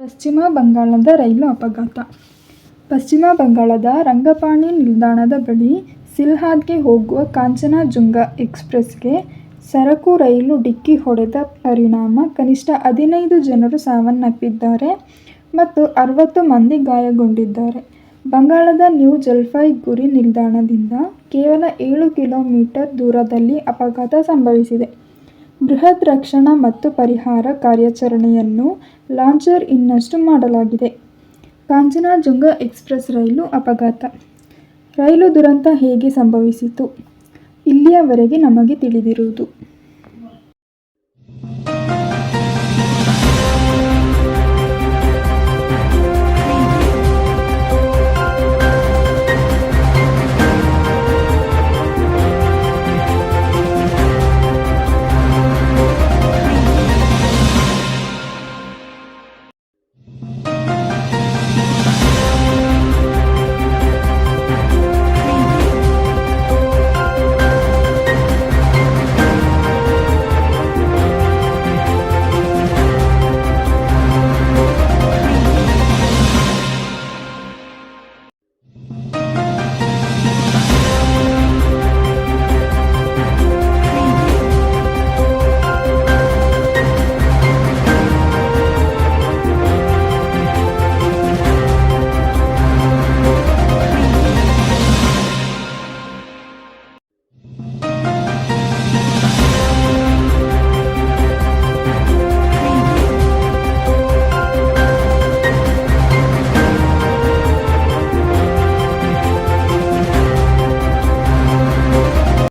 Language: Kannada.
ಪಶ್ಚಿಮ ಬಂಗಾಳದ ರೈಲು ಅಪಘಾತ ಪಶ್ಚಿಮ ಬಂಗಾಳದ ರಂಗಪಾಣಿ ನಿಲ್ದಾಣದ ಬಳಿ ಸಿಲ್ಹಾದ್ಗೆ ಹೋಗುವ ಕಾಂಚನಜುಂಗ ಎಕ್ಸ್ಪ್ರೆಸ್ಗೆ ಸರಕು, ರೈಲು ಡಿಕ್ಕಿ ಹೊಡೆದ ಪರಿಣಾಮ ಕನಿಷ್ಠ ಹದಿನೈದು ಜನರು ಸಾವನ್ನಪ್ಪಿದ್ದಾರೆ ಮತ್ತು ಅರವತ್ತು ಮಂದಿ ಗಾಯಗೊಂಡಿದ್ದಾರೆ. ಬಂಗಾಳದ ನ್ಯೂ ಜಲ್ಪಾಯ್ಗುರಿ ನಿಲ್ದಾಣದಿಂದ ಕೇವಲ ಏಳು ಕಿಲೋಮೀಟರ್ ದೂರದಲ್ಲಿ ಅಪಘಾತ ಸಂಭವಿಸಿದೆ. ಬೃಹತ್ ರಕ್ಷಣಾ ಮತ್ತು ಪರಿಹಾರ ಕಾರ್ಯಾಚರಣೆಯನ್ನು ಲಾಂಚರ್ ಇನ್ನಷ್ಟು ಮಾಡಲಾಗಿದೆ. ಕಾಂಚನಜುಂಗ ಎಕ್ಸ್ಪ್ರೆಸ್ ರೈಲು ಅಪಘಾತ: ರೈಲು ದುರಂತ ಹೇಗೆ ಸಂಭವಿಸಿತು? ಇಲ್ಲಿಯವರೆಗೆ ನಮಗೆ ತಿಳಿದಿರುವುದು